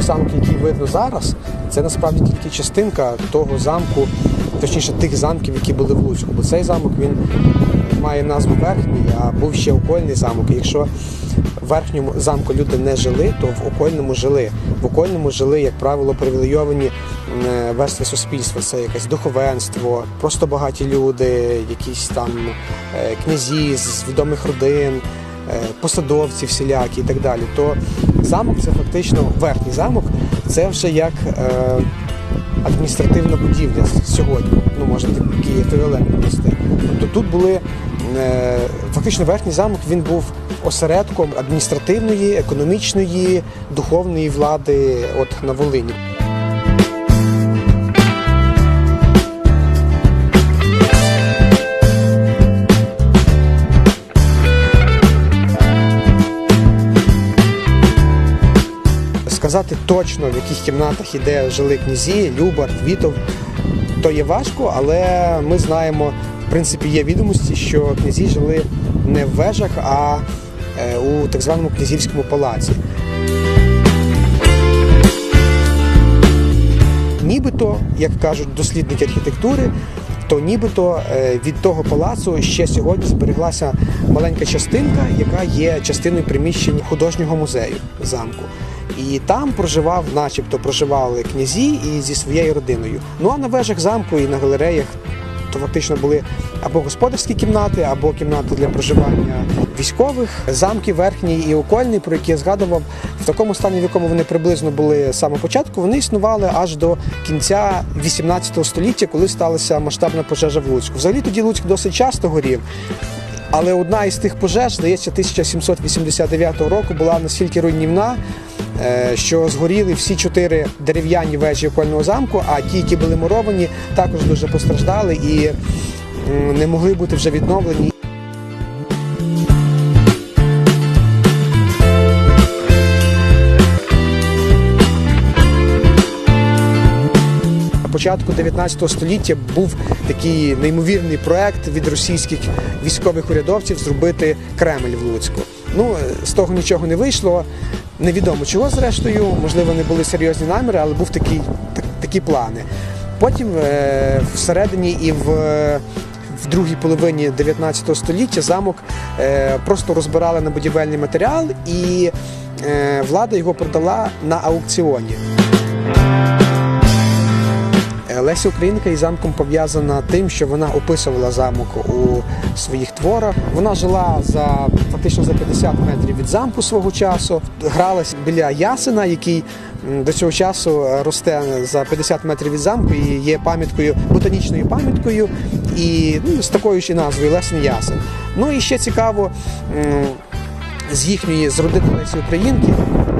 замок, який видно зараз, це насправді тільки частинка того замку, точніше тих замків, які були в Луцьку. Бо цей замок він має назву верхній, а був ще окольний замок. Якщо в верхньому замку люди не жили, то в окольному жили. В окольному жили, як правило, привілейовані е, верстви суспільства. Це якесь духовенство, просто багаті люди, якісь там е, князі з відомих родин, посадовці всілякі і так далі. То замок це фактично верхній замок, це вже як е, адміністративна будівля сьогодні. Ну, можна такий еквівалент провести. Тобто тут були е, фактично верхній замок він був осередком адміністративної, економічної, духовної влади от на Волині. Сказати точно, в яких кімнатах і де жили князі, Любар, Вітов, то є важко, але ми знаємо, в принципі, є відомості, що князі жили не в вежах, а е, у так званому князівському палаці. Нібито, як кажуть дослідники архітектури, то нібито е, від того палацу ще сьогодні збереглася маленька частинка, яка є частиною приміщення художнього музею замку. І там проживав, начебто, проживали князі і зі своєю родиною. Ну а на вежах замку і на галереях то фактично були або господарські кімнати, або кімнати для проживання військових. Замки верхній і окольний, про які я згадував, в такому стані, в якому вони приблизно були з самого початку, вони існували аж до кінця 18 століття, коли сталася масштабна пожежа в Луцьку. Взагалі тоді Луцьк досить часто горів. Але одна із тих пожеж, здається, 1789 року була настільки руйнівна, що згоріли всі чотири дерев'яні вежі окольного замку, а ті, які були муровані, також дуже постраждали і не могли бути вже відновлені. Початку 19 століття був такий неймовірний проект від російських військових урядовців зробити Кремль в Луцьку. Ну, з того нічого не вийшло. Невідомо чого, зрештою, можливо, не були серйозні наміри, але був такий, так, такі плани. Потім е, всередині і в, в другій половині 19 століття замок е, просто розбирали на будівельний матеріал, і е, влада його продала на аукціоні. Леся Українка із замком пов'язана тим, що вона описувала замок у своїх творах. Вона жила за фактично за 50 метрів від замку свого часу, гралась біля ясена, який до цього часу росте за 50 метрів від замку і є пам'яткою, ботанічною пам'яткою, і ну, з такою ж і назвою Лесен Ясен. Ну і ще цікаво. з їхньої з родини Лесі Українки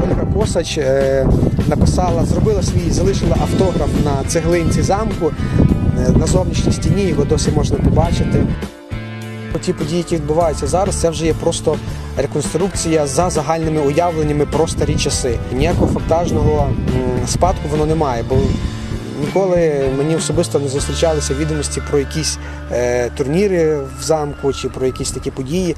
Ольга Косач е, написала, зробила свій, залишила автограф на цеглинці замку. Е, на зовнішній стіні його досі можна побачити. Ті події, які відбуваються зараз, це вже є просто реконструкція за загальними уявленнями про старі часи. Ніякого фактажного спадку воно не має, бо ніколи мені особисто не зустрічалися відомості про якісь е, турніри в замку чи про якісь такі події.